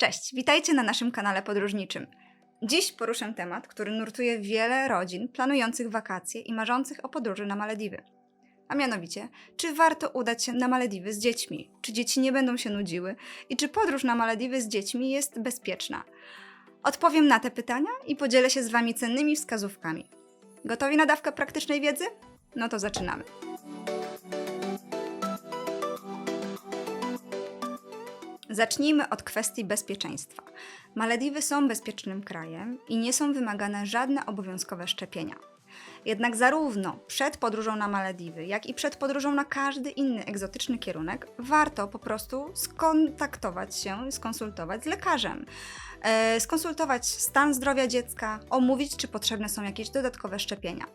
Cześć, witajcie na naszym kanale podróżniczym. Dziś poruszę temat, który nurtuje wiele rodzin planujących wakacje i marzących o podróży na Malediwy. A mianowicie, czy warto udać się na Malediwy z dziećmi? Czy dzieci nie będą się nudziły? I czy podróż na Malediwy z dziećmi jest bezpieczna? Odpowiem na te pytania i podzielę się z Wami cennymi wskazówkami. Gotowi na dawkę praktycznej wiedzy? No to zaczynamy. Zacznijmy od kwestii bezpieczeństwa. Malediwy są bezpiecznym krajem i nie są wymagane żadne obowiązkowe szczepienia. Jednak zarówno przed podróżą na Malediwy, jak i przed podróżą na każdy inny egzotyczny kierunek, warto po prostu skontaktować się skonsultować z lekarzem. E, skonsultować stan zdrowia dziecka, omówić, czy potrzebne są jakieś dodatkowe szczepienia.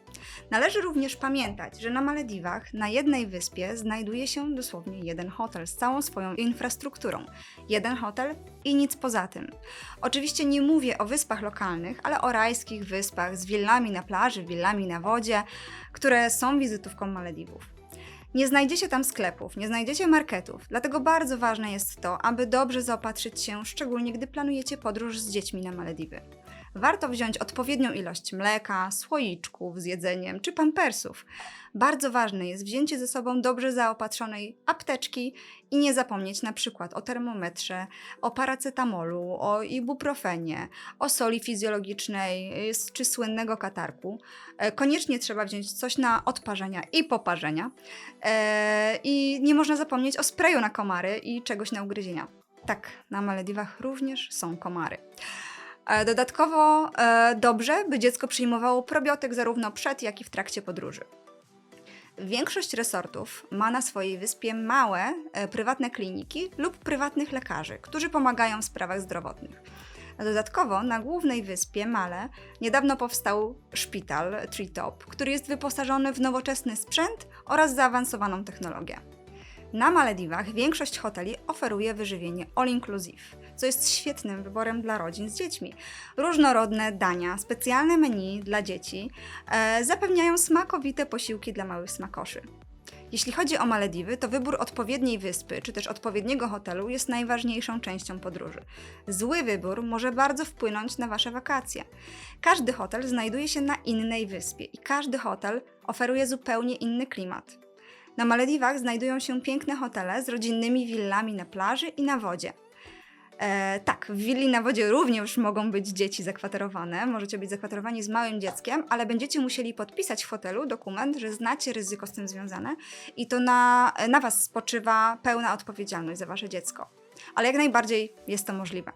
Należy również pamiętać, że na Malediwach na jednej wyspie znajduje się dosłownie jeden hotel z całą swoją infrastrukturą. Jeden hotel i nic poza tym. Oczywiście nie mówię o wyspach lokalnych, ale o rajskich wyspach z willami na plaży, willami na wodzie, które są wizytówką Malediwów. Nie znajdziecie tam sklepów, nie znajdziecie marketów, dlatego bardzo ważne jest to, aby dobrze zaopatrzyć się, szczególnie gdy planujecie podróż z dziećmi na Malediwy. Warto wziąć odpowiednią ilość mleka, słoiczków z jedzeniem czy pampersów. Bardzo ważne jest wzięcie ze sobą dobrze zaopatrzonej apteczki i nie zapomnieć na przykład o termometrze, o paracetamolu, o ibuprofenie, o soli fizjologicznej y, czy słynnego katarku. E, Koniecznie trzeba wziąć coś na odparzenia i poparzenia. E, I nie można zapomnieć o sprayu na komary i czegoś na ugryzienia. Tak, na Malediwach również są komary. E, Dodatkowo e, dobrze, by dziecko przyjmowało probiotyk zarówno przed, jak i w trakcie podróży. Większość resortów ma na swojej wyspie małe, e, prywatne kliniki lub prywatnych lekarzy, którzy pomagają w sprawach zdrowotnych. Dodatkowo na głównej wyspie Male niedawno powstał szpital Treetop, który jest wyposażony w nowoczesny sprzęt oraz zaawansowaną technologię. Na Malediwach większość hoteli oferuje wyżywienie all inclusive, co jest świetnym wyborem dla rodzin z dziećmi. Różnorodne dania, specjalne menu dla dzieci e, zapewniają smakowite posiłki dla małych smakoszy. Jeśli chodzi o Malediwy, to wybór odpowiedniej wyspy czy też odpowiedniego hotelu jest najważniejszą częścią podróży. Zły wybór może bardzo wpłynąć na Wasze wakacje. Każdy hotel znajduje się na innej wyspie i każdy hotel oferuje zupełnie inny klimat. Na Malediwach znajdują się piękne hotele z rodzinnymi willami na plaży i na wodzie. E, tak, w willi na wodzie również mogą być dzieci zakwaterowane. Możecie być zakwaterowani z małym dzieckiem, ale będziecie musieli podpisać w hotelu dokument, że znacie ryzyko z tym związane i to na, na Was spoczywa pełna odpowiedzialność za Wasze dziecko. Ale jak najbardziej jest to możliwe.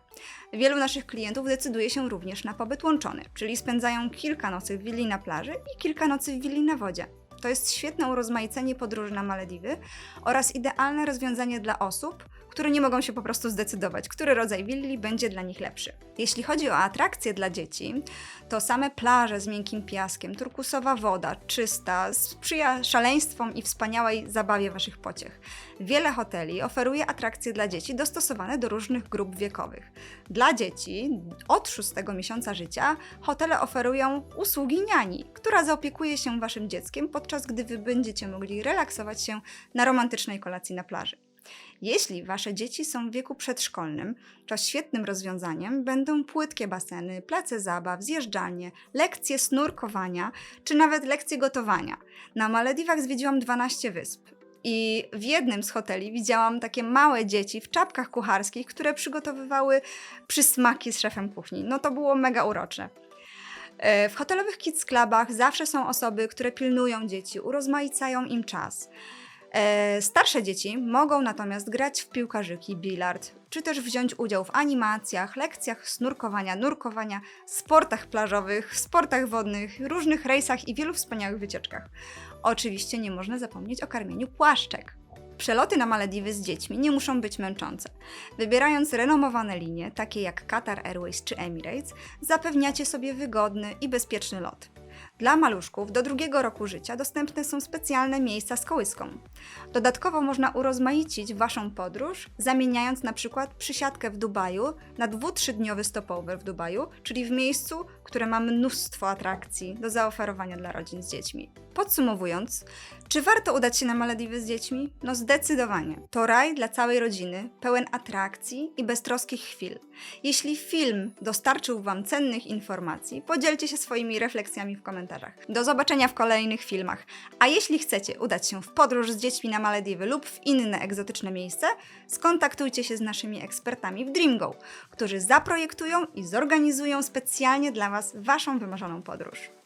Wielu naszych klientów decyduje się również na pobyt łączony, czyli spędzają kilka nocy w willi na plaży i kilka nocy w willi na wodzie. To jest świetne urozmaicenie podróży na Malediwy oraz idealne rozwiązanie dla osób, które nie mogą się po prostu zdecydować, który rodzaj willi będzie dla nich lepszy. Jeśli chodzi o atrakcje dla dzieci, to same plaże z miękkim piaskiem, turkusowa woda, czysta, sprzyja szaleństwom i wspaniałej zabawie waszych pociech. Wiele hoteli oferuje atrakcje dla dzieci dostosowane do różnych grup wiekowych. Dla dzieci od 6 miesiąca życia hotele oferują usługi niani, która zaopiekuje się waszym dzieckiem, podczas gdy wy będziecie mogli relaksować się na romantycznej kolacji na plaży. Jeśli wasze dzieci są w wieku przedszkolnym, to świetnym rozwiązaniem będą płytkie baseny, place zabaw, zjeżdżalnie, lekcje snurkowania czy nawet lekcje gotowania. Na Malediwach zwiedziłam 12 wysp. I w jednym z hoteli widziałam takie małe dzieci w czapkach kucharskich, które przygotowywały przysmaki z szefem kuchni. No to było mega urocze. E, W hotelowych kids clubach zawsze są osoby, które pilnują dzieci, urozmaicają im czas. E, Starsze dzieci mogą natomiast grać w piłkarzyki, bilard, czy też wziąć udział w animacjach, lekcjach snurkowania, nurkowania, sportach plażowych, sportach wodnych, różnych rejsach i wielu wspaniałych wycieczkach. Oczywiście nie można zapomnieć o karmieniu płaszczek. Przeloty na Malediwy z dziećmi nie muszą być męczące. Wybierając renomowane linie, takie jak Qatar Airways czy Emirates, zapewniacie sobie wygodny i bezpieczny lot. Dla maluszków do drugiego roku życia dostępne są specjalne miejsca z kołyską. Dodatkowo można urozmaicić Waszą podróż, zamieniając na przykład przysiadkę w Dubaju na dwu-trzydniowy stopover w Dubaju, czyli w miejscu, które ma mnóstwo atrakcji do zaoferowania dla rodzin z dziećmi. Podsumowując, Czy warto udać się na Malediwy z dziećmi? No zdecydowanie. To raj dla całej rodziny, pełen atrakcji i beztroskich chwil. Jeśli film dostarczył Wam cennych informacji, podzielcie się swoimi refleksjami w komentarzach. Do zobaczenia w kolejnych filmach. A jeśli chcecie udać się w podróż z dziećmi na Malediwy lub w inne egzotyczne miejsce, skontaktujcie się z naszymi ekspertami w DreamGo, którzy zaprojektują i zorganizują specjalnie dla Was Waszą wymarzoną podróż.